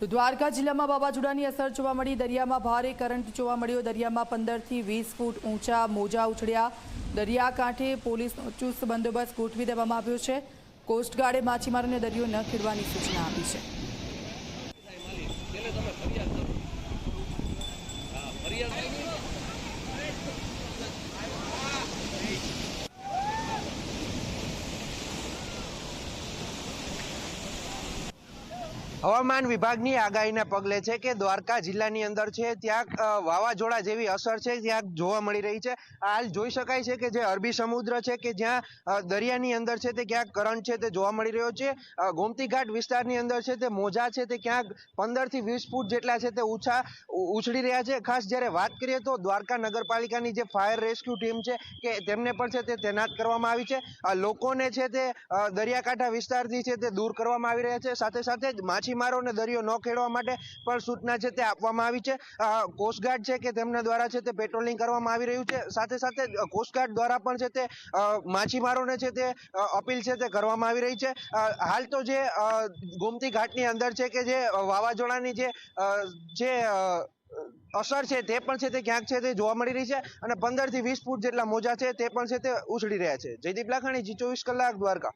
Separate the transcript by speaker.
Speaker 1: તો દ્વારકા જિલ્લામાં વાવાઝોડાની અસર જોવા મળી. દરિયામાં ભારે કરંટ જોવા મળ્યો. દરિયામાં પંદરથી વીસ ફૂટ ઊંચા મોજા ઉછળ્યા. દરિયાકાંઠે પોલીસનો ચુસ્ત બંદોબસ્ત ગોઠવી દેવામાં આવ્યો છે. કોસ્ટગાર્ડે માછીમારોને દરિયો ન ખેડવાની સૂચના આપી છે.
Speaker 2: ફરિયાદ
Speaker 3: હવામાન વિભાગની આગાહીના પગલે છે કે દ્વારકા જિલ્લાની અંદર છે, ત્યાં વાવાઝોડા જેવી અસર છે, ત્યાં જોવા મળી રહી છે. હાલ જોઈ શકાય છે કે જે અરબી સમુદ્ર છે કે જ્યાં દરિયાની અંદર છે તે ક્યાંક કરંટ છે તે જોવા મળી રહ્યો છે. ગોમતીઘાટ ગોમતી ઘાટ વિસ્તારની અંદર છે તે મોજા છે તે ક્યાંક પંદરથી વીસ ફૂટ જેટલા છે તે ઊંચા ઉછળી રહ્યા છે. ખાસ જ્યારે વાત કરીએ તો દ્વારકા નગરપાલિકાની જે ફાયર રેસ્ક્યુ ટીમ છે કે તેમને પણ છે તે તૈનાત કરવામાં આવી છે. લોકોને છે તે દરિયાકાંઠા વિસ્તારથી છે તે દૂર કરવામાં આવી રહ્યા છે. સાથે સાથે જ માછીમારોને દરિયો ન ખેડવા માટે પણ સૂચના છે તે આપવામાં આવી છે. કોસ્ટગાર્ડ છે કે તેમના દ્વારા છે તે પેટ્રોલિંગ કરવામાં આવી રહ્યું છે. સાથે સાથે કોસ્ટગાર્ડ દ્વારા પણ છે તે માછીમારોને છે તે અપીલ છે તે કરવામાં આવી રહી છે. હાલ તો જે ગોમતી ઘાટની અંદર છે કે જે વાવાઝોડાની જે જે અસર છે તે પણ છે તે ક્યાંક છે તે જોવા મળી રહી છે અને પંદરથી વીસ ફૂટ જેટલા મોજા છે તે પણ છે તે ઉછળી રહ્યા છે. જયદીપ લાખાણી, જી ચોવીસ કલાક, દ્વારકા.